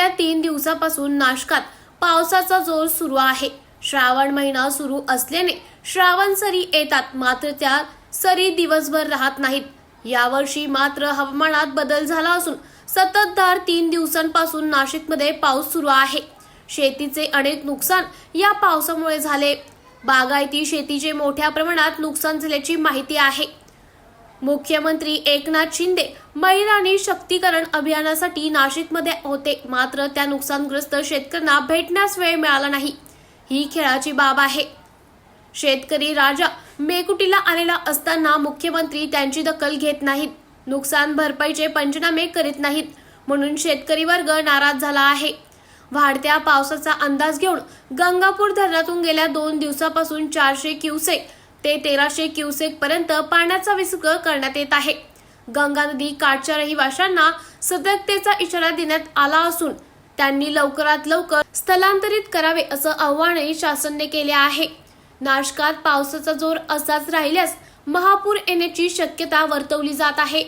गेल्या तीन दिवसापासून नाशकात पावसाचा जोर सुरू आहे. श्रावण महिना सुरू असल्याने श्रावण सरी येतात मात्र त्या सरी दिवसभर राहत नाहीत. यावर्षी मात्र हवामानात बदल झाला असून सततधार तीन दिवसांपासून नाशिकमध्ये पाऊस सुरू आहे. शेतीचे अनेक नुकसान या पावसामुळे झाले. बागायती शेतीचे मोठ्या प्रमाणात नुकसान झाल्याची माहिती आहे. मुख्यमंत्री एकनाथ शिंदे महिलांनी शक्तीकरण अभियानासाठी नाशिकमध्ये होते. मात्र त्या नुकसानग्रस्त शेतकऱ्यांना भेटण्यास वेळ मिळाला नाही. ही खेळाची बाब आहे. शेतकरी राजा मेकुटीला आलेला असताना मुख्यमंत्री त्यांची दखल घेत नाहीत. नुकसान भरपाईचे पंचनामे करीत नाहीत. म्हणून शेतकरी वर्ग नाराज झाला आहे. वाढत्या पावसाचा अंदाज घेऊन गंगापूर धरणातून गेल्या दोन दिवसापासून चारशे क्युसेक ते तेराशे क्युसेक पर्यंत पाण्याचा विसर्ग करण्यात येत आहे. गंगा नदी काठच्या रहिवाशांना सतर्कतेचा इशारा देण्यात आला असून त्यांनी लवकरात लवकर स्थलांतरित करावे असं आव्हानही शासनाने केले आहे. नाशकात पावसाचा जोर असाच राहिल्यास महापूर येण्याची शक्यता वर्तवली जात आहे.